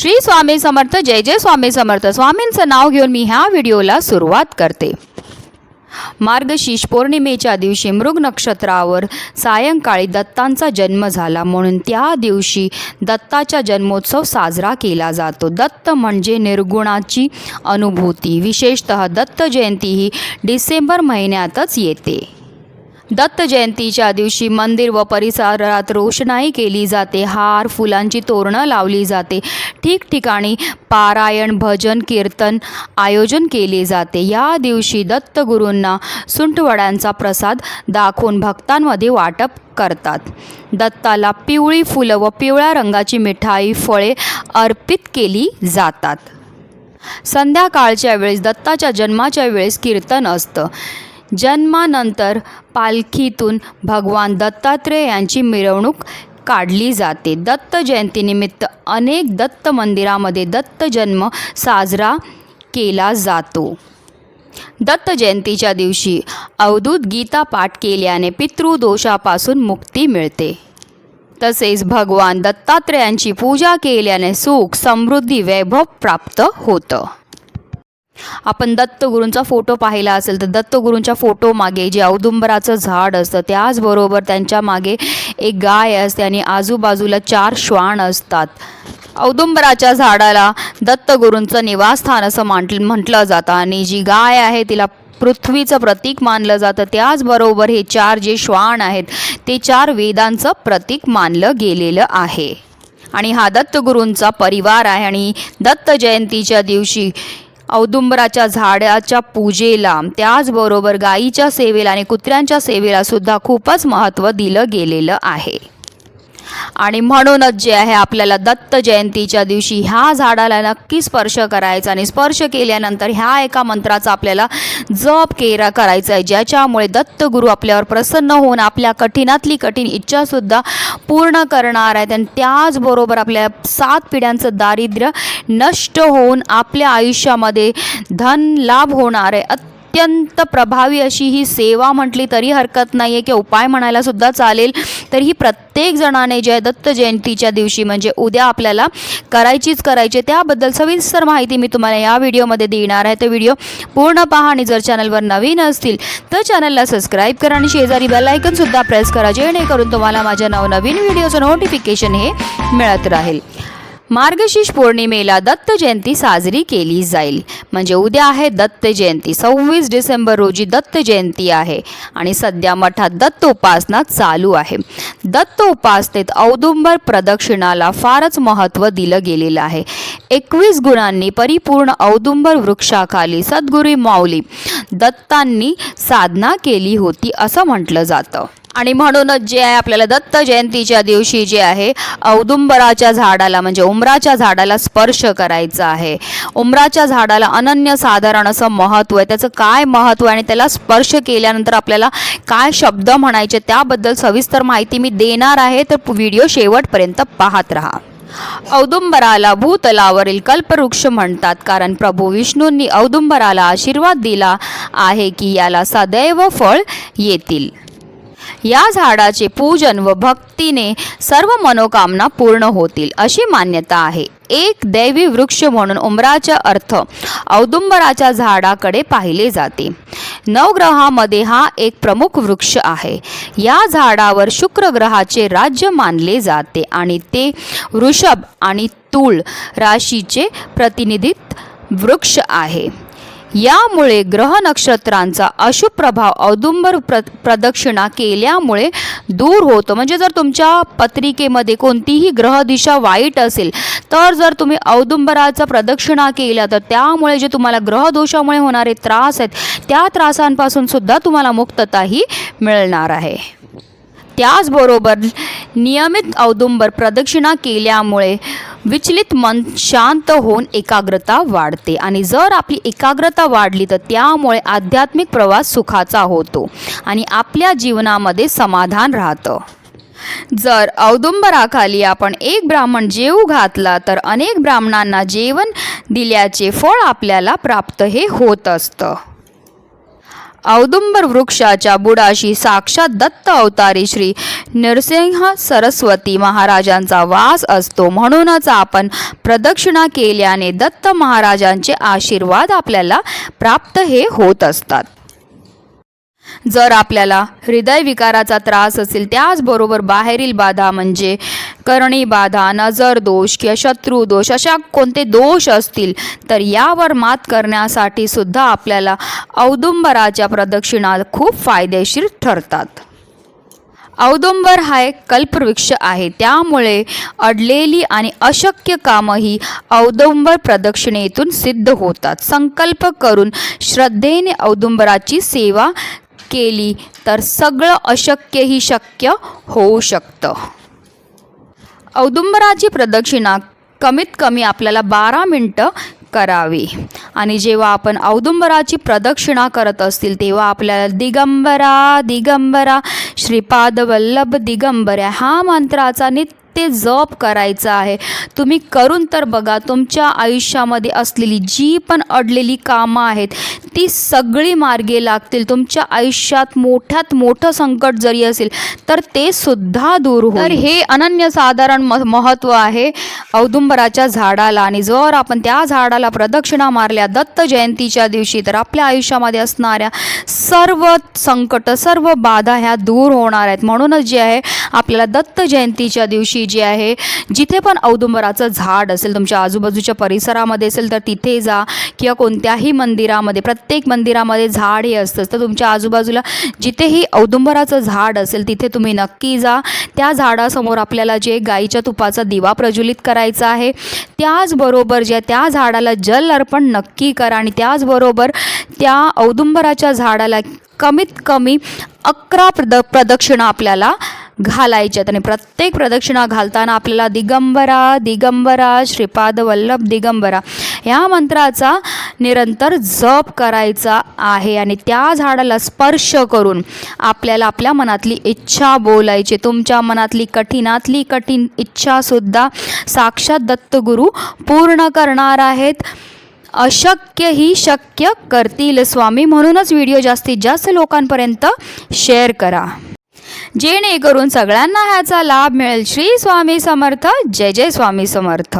श्री स्वामी समर्थ जय जय स्वामी समर्थ. स्वामींचं नाव घेऊन मी ह्या व्हिडिओला सुरुवात करते. मार्गशीर्ष पौर्णिमेच्या दिवशी मृग नक्षत्रावर सायंकाळी दत्तांचा जन्म झाला. म्हणून त्या दिवशी दत्ताचा जन्मोत्सव साजरा केला जातो. दत्त म्हणजे निर्गुणाची अनुभूती. विशेषतः दत्त जयंती ही डिसेंबर महिन्यातच येते. दत्त जयंतीच्या दिवशी मंदिर व परिसरात रोषणाई केली जाते. हार फुलांची तोरणं लावली जाते. ठिकठिकाणी पारायण भजन कीर्तन आयोजन केले जाते. या दिवशी दत्तगुरूंना सुंठवड्यांचा प्रसाद दाखवून भक्तांमध्ये वाटप करतात. दत्ताला पिवळी फुलं व पिवळ्या रंगाची मिठाई फळे अर्पित केली जातात. संध्याकाळच्या वेळेस दत्ताच्या जन्माच्या वेळेस कीर्तन असतं. जन्मानंतर पालखीतून भगवान दत्तात्रेय यांची मिरवणूक काढली जाते. दत्त जयंतीनिमित्त अनेक दत्त मंदिरामध्ये दत्त जन्म साजरा केला जातो. दत्त जयंतीच्या दिवशी अवधूत गीता पाठ केल्याने पितृदोषापासून मुक्ती मिळते. तसेच भगवान दत्तात्रेयांची पूजा केल्याने सुख समृद्धी वैभव प्राप्त होतं. आपण दत्तगुरूंचा फोटो पाहिला असेल तर दत्तगुरूंच्या फोटो मागे जे औदुंबराचं झाड असतं त्याचबरोबर त्यांच्या मागे एक गाय असते आणि आजूबाजूला चार श्वान असतात. औदुंबराच्या झाडाला दत्तगुरूंचं निवासस्थान असं मांट म्हटलं जातं आणि जी गाय आहे तिला पृथ्वीचं प्रतीक मानलं जातं. त्याचबरोबर हे चार जे श्वान आहेत ते चार वेदांचं प्रतीक मानलं गेलेलं आहे. आणि हा दत्तगुरूंचा परिवार आहे आणि दत्त जयंतीच्या दिवशी औदुंबराच्या झाडाच्या पूजेला. त्याचबरोबर गाईच्या सेवेला आणि कुत्र्यांच्या सेवेला सुद्धा खूपच महत्त्व दिलं गेलेलं आहे. आणि म्हणूनच जे आहे आपल्याला दत्त जयंतीच्या दिवशी ह्या झाडाला नक्की स्पर्श करायचा आणि स्पर्श केल्यानंतर ह्या एका मंत्राचा आपल्याला जप केरा करायचा आहे. ज्याच्यामुळे दत्तगुरू आपल्यावर प्रसन्न होऊन आपल्या कठीणातली कठीण इच्छासुद्धा पूर्ण करणार आहेत. आणि त्याचबरोबर आपल्या सात पिढ्यांचं दारिद्र्य नष्ट होऊन आपल्या आयुष्यामध्ये धन लाभ होणार आहे. अत्यंत प्रभावी अशी ही सेवा म्हटली तरी हरकत नाही आहे किंवा उपाय म्हणायला सुद्धा चालेल. तर ही प्रत्येक जणाने जय दत्त जयंतीच्या दिवशी म्हणजे उद्या आपल्याला करायचीच करायची त्याबद्दल सविस्तर माहिती मी तुम्हाला या व्हिडिओमध्ये देणार आहे. तर व्हिडिओ पूर्ण पहा आणि जर चॅनलवर नवीन असतील तर चॅनलला सबस्क्राईब करा आणि शेजारी बेलायकनसुद्धा प्रेस करा जेणेकरून तुम्हाला माझ्या नवनवीन व्हिडिओचं नोटिफिकेशन हे मिळत राहील. मार्गशीर्ष पौर्णिमेला दत्त जयंती साजरी केली जाईल. म्हणजे उद्या आहे दत्त जयंती. सव्वीस डिसेंबर रोजी दत्त जयंती आहे. आणि सध्या मठात दत्त उपासना चालू आहे. दत्त उपासनेत औदुंबर प्रदक्षिणाला फारच महत्त्व दिलं गेलेलं आहे. एकवीस गुणांनी परिपूर्ण औदुंबर वृक्षाखाली सद्गुरी माऊली दत्तांनी साधना केली होती असं म्हटलं जातं. आणि म्हणूनच जे आहे आपल्याला दत्त जयंतीच्या दिवशी जे आहे औदुंबराच्या झाडाला म्हणजे उमराच्या झाडाला स्पर्श करायचा आहे. उमराच्या झाडाला अनन्य साधारण असं महत्त्व आहे. त्याचं काय महत्त्व आहे आणि त्याला स्पर्श केल्यानंतर आपल्याला काय शब्द म्हणायचे त्याबद्दल सविस्तर माहिती मी देणार आहे. तर व्हिडिओ शेवटपर्यंत पाहत राहा. औदुंबराला भूतलावरील कल्पवृक्ष म्हणतात. कारण प्रभू विष्णूंनी औदुंबराला आशीर्वाद दिला आहे की याला सदैव फळ येतील. या झाडाचे पूजन व भक्तीने सर्व मनोकामना पूर्ण होतील अशी मान्यता आहे. एक दैवी वृक्ष म्हणून उमराचा अर्थ औदुंबराच्या झाडाकडे पाहिले जाते. नवग्रहामध्ये हा एक प्रमुख वृक्ष आहे. या झाडावर शुक्र ग्रहाचे राज्य मानले जाते आणि ते वृषभ आणि तूळ राशीचे प्रतिनिधित्व वृक्ष आहे. यामुळे ग्रह नक्षत्रांचा अशुभ प्रभाव औदुंबर प्र प्रदक्षिणा केल्यामुळे दूर होतो. म्हणजे जर तुमच्या पत्रिकेमध्ये कोणतीही ग्रहदिशा वाईट असेल तर जर तुम्ही औदुंबराचा प्रदक्षिणा केला तर त्यामुळे जे तुम्हाला ग्रहदोषामुळे होणारे त्रास आहेत त्या त्रासांपासून सुद्धा तुम्हाला मुक्तताही मिळणार आहे. त्याचबरोबर नियमित औदुंबर प्रदक्षिणा केल्यामुळे विचलित मन शांत होऊन एकाग्रता वाढते. आणि जर आपली एकाग्रता वाढली तर त्यामुळे आध्यात्मिक प्रवास सुखाचा होतो आणि आपल्या जीवनामध्ये समाधान राहतं. जर औदुंबराखाली आपण एक ब्राह्मण जेऊ घातला तर अनेक ब्राह्मणांना जेवण दिल्याचे फळ आपल्याला प्राप्त हे होत असतं. औदुंबर वृक्षाच्या बुडाशी साक्षात दत्त अवतारी श्री नरसिंह सरस्वती महाराजांचा वास असतो. म्हणूनच आपण प्रदक्षिणा केल्याने दत्त महाराजांचे आशीर्वाद आपल्याला प्राप्त हे होत असतात. जर आपल्याला हृदयविकाराचा त्रास असेल त्याचबरोबर बाहेरील बाधा म्हणजे करणी बाधा नजर दोष किंवा शत्रू दोष अशा कोणते दोष असतील तर यावर मात करण्यासाठी सुद्धा आपल्याला औदुंबराच्या प्रदक्षिणा खूप फायदेशीर ठरतात. औदुंबर हा एक कल्पवृक्ष आहे. त्यामुळे अडलेली आणि अशक्य कामंही औदुंबर प्रदक्षिणेतून सिद्ध होतात. संकल्प करून श्रद्धेने औदुंबराची सेवा केली तर सगळं अशक्यही शक्य होऊ शकतं. औदुंबराची प्रदक्षिणा कमीत कमी आपल्याला बारा मिनटं करावी. आणि जेव्हा आपण औदुंबराची प्रदक्षिणा करत असतील तेव्हा आपल्याला दिगंबरा दिगंबरा श्रीपाद वल्लभ दिगंबरा हा मंत्राचा नित्य ते जप करायचं आहे. तुम्ही करून तर बघा तुमच्या आयुष्यामध्ये असलेली जी पण अडलेली कामं आहेत ती सगळी मार्गे लागतील. तुमच्या आयुष्यात मोठ्यात मोठं संकट जरी असेल तर ते सुद्धा दूर होईल. तर हे अनन्यसाधारण म महत्त्व आहे. औदुंबराच्या झाडाला आणि जर आपण त्या झाडाला प्रदक्षिणा मारल्या दत्त जयंतीच्या दिवशी तर आपल्या आयुष्यामध्ये असणाऱ्या सर्व संकट सर्व बाधा ह्या दूर होणार आहेत. म्हणूनच जे आहे आपल्याला दत्त जयंतीच्या दिवशी जे आहे जिथे पण औदुंबराचं झाड असेल तुमच्या आजूबाजूच्या परिसरामध्ये असेल तर तिथे जा किंवा कोणत्याही मंदिरामध्ये प्रत्येक मंदिरामध्ये झाड हे असतंच तर तुमच्या आजूबाजूला जिथेही औदुंबराचं झाड असेल तिथे तुम्ही नक्की जा. त्या झाडासमोर आपल्याला जे गाईच्या तुपाचा दिवा प्रज्वलित करायचा आहे त्याचबरोबर जे त्या झाडाला जल अर्पण नक्की करा आणि त्याचबरोबर त्या औदुंबराच्या झाडाला कमीत कमी अकरा प्रद प्रदक्षिणा आपल्याला घालायच्यात आणि प्रत्येक प्रदक्षिणा घालताना आपल्याला दिगंबरा दिगंबरा श्रीपाद वल्लभ दिगंबरा ह्या मंत्राचा निरंतर जप करायचा आहे आणि त्या झाडाला स्पर्श करून आपल्याला आपल्या मनातली इच्छा बोलायची. तुमच्या मनातली कठीणातली कठीण इच्छासुद्धा साक्षात दत्तगुरू पूर्ण करणार आहेत. अशक्य ही शक्य करतील. स्वामी म्हणूनच व्हिडिओ जास्तीत जास्त लोकांपर्यंत शेअर करा. जेणेकरून सगळ्यांना ह्याचा लाभ मिळेल. श्री स्वामी समर्थ. जय जय स्वामी समर्थ.